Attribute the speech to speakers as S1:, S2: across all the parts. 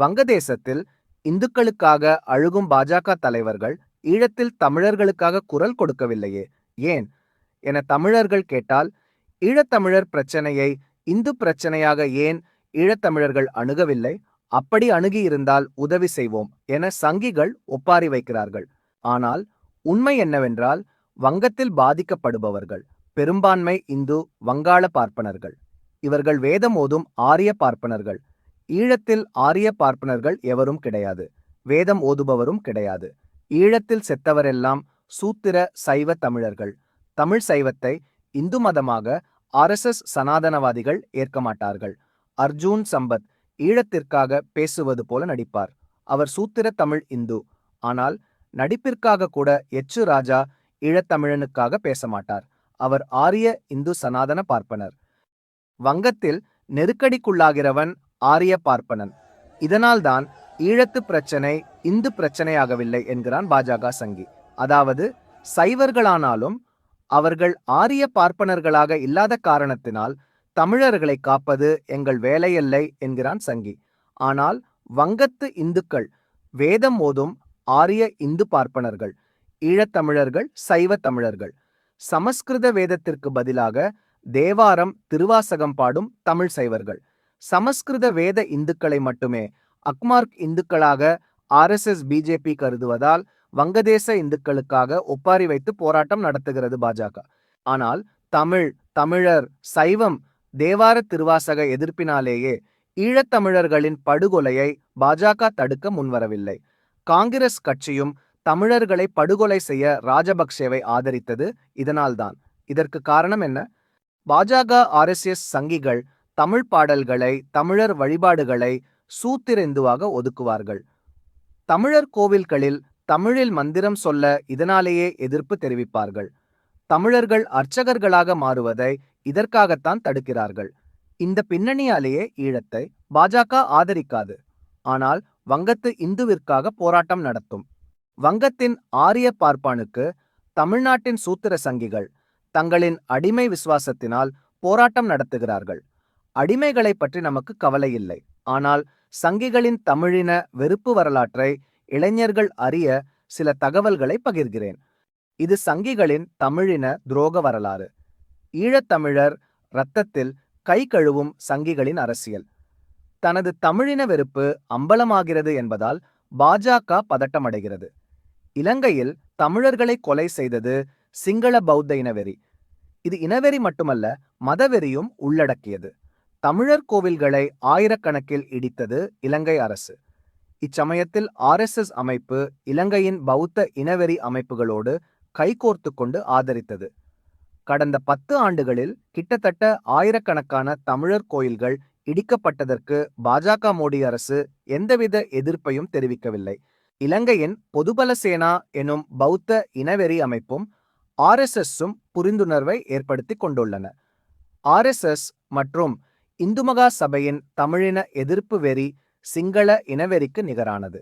S1: வங்கதேசத்தில் இந்துக்களுக்காக அழுகும் பாஜக தலைவர்கள் ஈழத்தில் தமிழர்களுக்காக குரல் கொடுக்கவில்லையே. ஏன்? என தமிழர்கள் கேட்டால் ஈழத்தமிழர் பிரச்சனையை இந்து பிரச்சனையாக ஏன் ஈழத்தமிழர்கள் அணுகவில்லை? அப்படி அணுகியிருந்தால் உதவி செய்வோம் என சங்கிகள் ஒப்பாரி வைக்கிறார்கள். ஆனால் உண்மை என்னவென்றால் வங்கத்தில் பாதிக்கப்படுபவர்கள் பெரும்பான்மை இந்து வங்காள பார்ப்பனர்கள். இவர்கள் வேதம் ஓதும் ஆரிய பார்ப்பனர்கள். ஈழத்தில் ஆரிய பார்ப்பனர்கள் எவரும் கிடையாது. வேதம் ஓதுபவரும் கிடையாது. ஈழத்தில் செத்தவரெல்லாம் சூத்திர சைவ தமிழர்கள். தமிழ் சைவத்தை இந்து மதமாக ஆர்எஸ்எஸ் சனாதனவாதிகள் ஏற்க மாட்டார்கள். அர்ஜூன் சம்பத் ஈழத்திற்காக பேசுவது போல நடிப்பார். அவர் சூத்திர தமிழ் இந்து. ஆனால் நடிப்பிற்காக கூட எச்சு ராஜா ஈழத்தமிழனுக்காக பேச மாட்டார் அவர் ஆரிய இந்து சனாதன பார்ப்பனர். வங்கத்தில் நெருக்கடிக்குள்ளாகிறவன் ஆரிய பார்ப்பனன் இதனால்தான் ஈழத்து பிரச்சனை இந்து பிரச்சனையாகவில்லை என்கிறான் பாஜக சங்கி. அதாவது சைவர்களானாலும் அவர்கள் ஆரிய பார்ப்பனர்களாக இல்லாத காரணத்தினால் தமிழர்களை காப்பது எங்கள் வேலையல்லை என்கிறான் சங்கி. ஆனால் வங்கத்து இந்துக்கள் வேதம் ஓதும் ஆரிய இந்து பார்ப்பனர்கள் ஈழத்தமிழர்கள் சைவ தமிழர்கள். சமஸ்கிருத வேதத்திற்கு பதிலாக தேவாரம் திருவாசகம் பாடும் தமிழ் சைவர்கள். சமஸ்கிருத வேத இந்துக்களை மட்டுமே அக்மார்க் இந்துக்களாக ஆர்எஸ்எஸ் பிஜேபி கருதுவதால் வங்கதேச இந்துக்களுக்காக ஒப்பாரி வைத்து போராட்டம் நடத்துகிறது பாஜக. ஆனால் தமிழ் தமிழர் சைவம் தேவார திருவாசக எதிர்ப்பினாலேயே ஈழத்தமிழர்களின் படுகொலையை பாஜக தடுக்க முன்வரவில்லை. காங்கிரஸ் கட்சியும் தமிழர்களை படுகொலை செய்ய ராஜபக்சேவை ஆதரித்தது இதனால்தான். இதற்கு காரணம் என்ன? பாஜக ஆர்எஸ்எஸ் சங்கிகள் தமிழ் பாடல்களை தமிழர் வழிபாடுகளை சூத்திரந்துவாக ஒதுக்குவார்கள். தமிழர் கோவில்களில் தமிழில் மந்திரம் சொல்ல இதனாலேயே எதிர்ப்பு தெரிவிப்பார்கள். தமிழர்கள் அர்ச்சகர்களாக மாறுவதை இதற்காகத்தான் தடுக்கிறார்கள். இந்த பின்னணியாலேயே ஈழத்தை பாஜக ஆதரிக்காது. ஆனால் வங்கத்து இந்துவிற்காக போராட்டம் நடத்தும். வங்கத்தின் ஆரிய பார்ப்பானுக்கு தமிழ்நாட்டின் சூத்திர சங்கிகள் தங்களின் அடிமை விசுவாசத்தினால் போராட்டம் நடத்துகிறார்கள். அடிமைகளை பற்றி நமக்கு கவலை இல்லை. ஆனால் சங்கிகளின் தமிழின வெறுப்பு வரலாற்றை இளைஞர்கள் அறிய சில தகவல்களை பகிர்கிறேன். இது சங்கிகளின் தமிழின துரோக வரலாறு. ஈழத்தமிழர் இரத்தத்தில் கை கழுவும் சங்கிகளின் அரசியல். தனது தமிழின வெறுப்பு அம்பலமாகிறது என்பதால் பாஜக பதட்டமடைகிறது. இலங்கையில் தமிழர்களை கொலை செய்தது சிங்கள பௌத்த இனவெறி. இது இனவெறி மட்டுமல்ல மதவெறியும் உள்ளடக்கியது. தமிழர் கோவில்களை ஆயிரக்கணக்கில் இடித்தது இலங்கை அரசு. இச்சமயத்தில் ஆர்எஸ்எஸ் அமைப்பு இலங்கையின் பௌத்த இனவெறி அமைப்புகளோடு கைகோர்த்து கொண்டு ஆதரித்தது. கடந்த பத்து ஆண்டுகளில் கிட்டத்தட்ட ஆயிரக்கணக்கான தமிழர் கோயில்கள் இடிக்கப்பட்டதற்கு பாஜக மோடி அரசு எந்தவித எதிர்ப்பையும் தெரிவிக்கவில்லை. இலங்கையின் பொதுபல சேனா எனும் பௌத்த இனவெறி அமைப்பும் ஆர்எஸ்எஸ்ஸும் புரிந்துணர்வை ஏற்படுத்தி கொண்டுள்ளன. ஆர்எஸ்எஸ் மற்றும் இந்துமகா சபையின் தமிழின எதிர்ப்பு வெறி சிங்கள இனவெறிக்கு நிகரானது.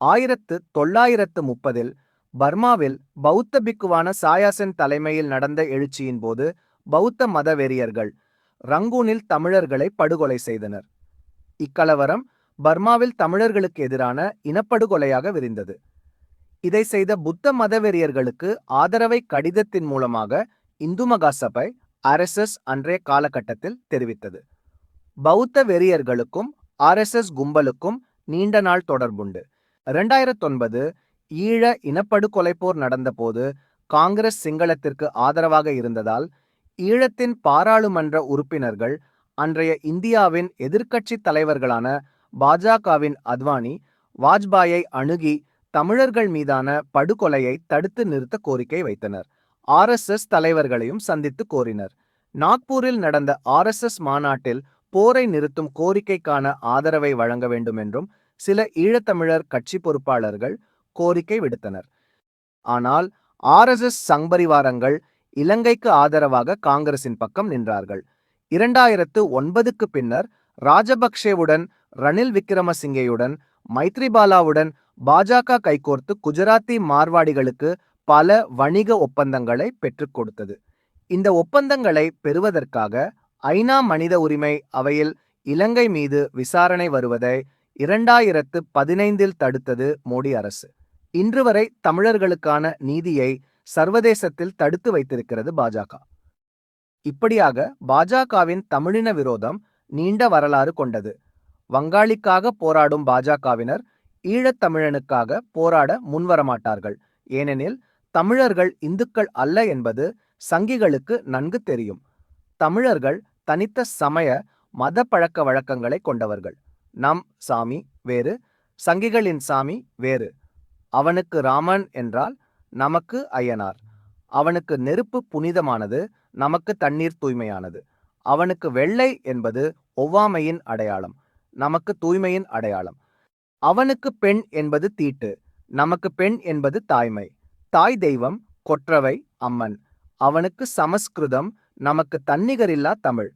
S1: ஆயிரத்து தொள்ளாயிரத்து முப்பதில் பர்மாவில் பௌத்த பிக்குவான சாயாசன் தலைமையில் நடந்த எழுச்சியின் போது பௌத்த மத வெறியர்கள் ரங்கூனில் தமிழர்களை படுகொலை செய்தனர். இக்கலவரம் பர்மாவில் தமிழர்களுக்கு எதிரான இனப்படுகொலையாக விரிந்தது. இதை செய்த புத்த மதவெறியர்களுக்கு ஆதரவை கடிதத்தின் மூலமாக இந்து மகா சபை ஆர்எஸ்எஸ் அன்றைய காலகட்டத்தில் தெரிவித்தது. பௌத்த வெறியர்களுக்கும் ஆர்எஸ்எஸ் கும்பலுக்கும் நீண்ட நாள் தொடர்புண்டு. இரண்டாயிரத்தொன்பது ஈழ இனப்படுகொலை போர் நடந்தபோது காங்கிரஸ் சிங்களத்திற்கு ஆதரவாக இருந்ததால் ஈழத்தின் பாராளுமன்ற உறுப்பினர்கள் அன்றைய இந்தியாவின் எதிர்க்கட்சி தலைவர்களான பாஜகவின் அத்வானி வாஜ்பாயை அணுகி தமிழர்கள் மீதான படுகொலையை தடுத்து நிறுத்த கோரிக்கை வைத்தனர். ஆர்எஸ்எஸ் தலைவர்களையும் சந்தித்து கோரினர். நாக்பூரில் நடந்த ஆர்எஸ்எஸ் மாநாட்டில் போரை நிறுத்தும் கோரிக்கைக்கான ஆதரவை வழங்க வேண்டும் என்றும் சில ஈழத்தமிழர் கட்சி பொறுப்பாளர்கள் கோரிக்கை விடுத்தனர். ஆனால் ஆர்எஸ்எஸ் சங்பரிவாரங்கள் இலங்கைக்கு ஆதரவாக காங்கிரசின் பக்கம் நின்றார்கள். இரண்டாயிரத்து ஒன்பதுக்கு பின்னர் ராஜபக்சேவுடன் ரணில் விக்ரமசிங்கேயுடன் மைத்ரிபாலாவுடன் பாஜக கைகோர்த்து குஜராத்தி மார்வாடிகளுக்கு பல வணிக ஒப்பந்தங்களை பெற்றுக் கொடுத்தது. இந்த ஒப்பந்தங்களை பெறுவதற்காக ஐநா மனித உரிமை அவையில் இலங்கை மீது விசாரணை வருவதை இரண்டாயிரத்து பதினைந்தில் தடுத்தது மோடி அரசு. இன்று வரை தமிழர்களுக்கான நீதியை சர்வதேசத்தில் தடுத்து வைத்திருக்கிறது பாஜக. இப்படியாக பாஜகவின் தமிழின விரோதம் நீண்ட வரலாறு கொண்டது. வங்காளிக்காக போராடும் பாஜகவினர் ஈழத்தமிழனுக்காக போராட முன்வரமாட்டார்கள். ஏனெனில் தமிழர்கள் இந்துக்கள் அல்ல என்பது சங்கிகளுக்கு நன்கு தெரியும். தமிழர்கள் தனித்த சமய மத பழக்க வழக்கங்களை கொண்டவர்கள். நம் சாமி வேறு சங்கிகளின் சாமி வேறு. அவனுக்கு ராமன் என்றால் நமக்கு ஐயனார் அவனுக்கு நெருப்பு புனிதமானது நமக்கு தண்ணீர் தூய்மையானது. அவனுக்கு வெள்ளை என்பது ஒவ்வாமையின் அடையாளம் நமக்கு தூய்மையின் அடையாளம். அவனுக்கு பெண் என்பது தீட்டு நமக்கு பெண் என்பது தாய்மை. தாய் தெய்வம் கொற்றவை அம்மன். அவனுக்கு சமஸ்கிருதம் நமக்கு தன்னிகரில்லா தமிழ்.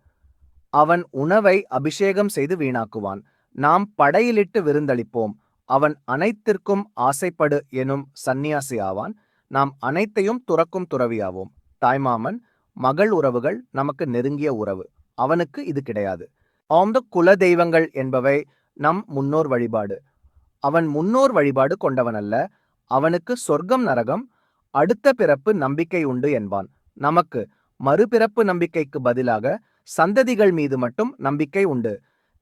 S1: அவன் உணவை அபிஷேகம் செய்து வீணாக்குவான். நாம் படையிலிட்டு விருந்தளிப்போம். அவன் அனைத்திற்கும் ஆசைப்படு எனும் சந்நியாசி ஆவான். நாம் அனைத்தையும் துறக்கும் துறவியாவோம். தாய்மாமன் மகள் உறவுகள் நமக்கு நெருங்கிய உறவு. அவனுக்கு இது கிடையாது. ஆம் த குல தெய்வங்கள் என்பவை நம் முன்னோர் வழிபாடு. அவன் முன்னோர் வழிபாடு கொண்டவனல்ல. அவனுக்கு சொர்க்கம் நரகம் அடுத்த பிறப்பு நம்பிக்கை உண்டு என்பான். நமக்கு மறுபிறப்பு நம்பிக்கைக்கு பதிலாக சந்ததிகள் மீது மட்டும் நம்பிக்கை உண்டு.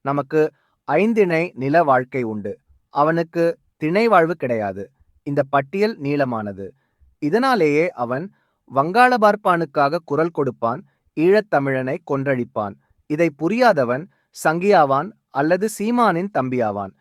S1: நமக்கு ஐந்திணை நில வாழ்க்கை உண்டு. அவனுக்கு திணை வாழ்வு கிடையாது. இந்த பட்டியல் நீளமானது. இதனாலேயே அவன் வங்காள பார்ப்பானுக்காக குரல் கொடுப்பான் ஈழத்தமிழனை கொன்றழிப்பான் இதை புரியாதவன் சங்கியாவான் அல்லது சீமானின் தம்பியாவான்.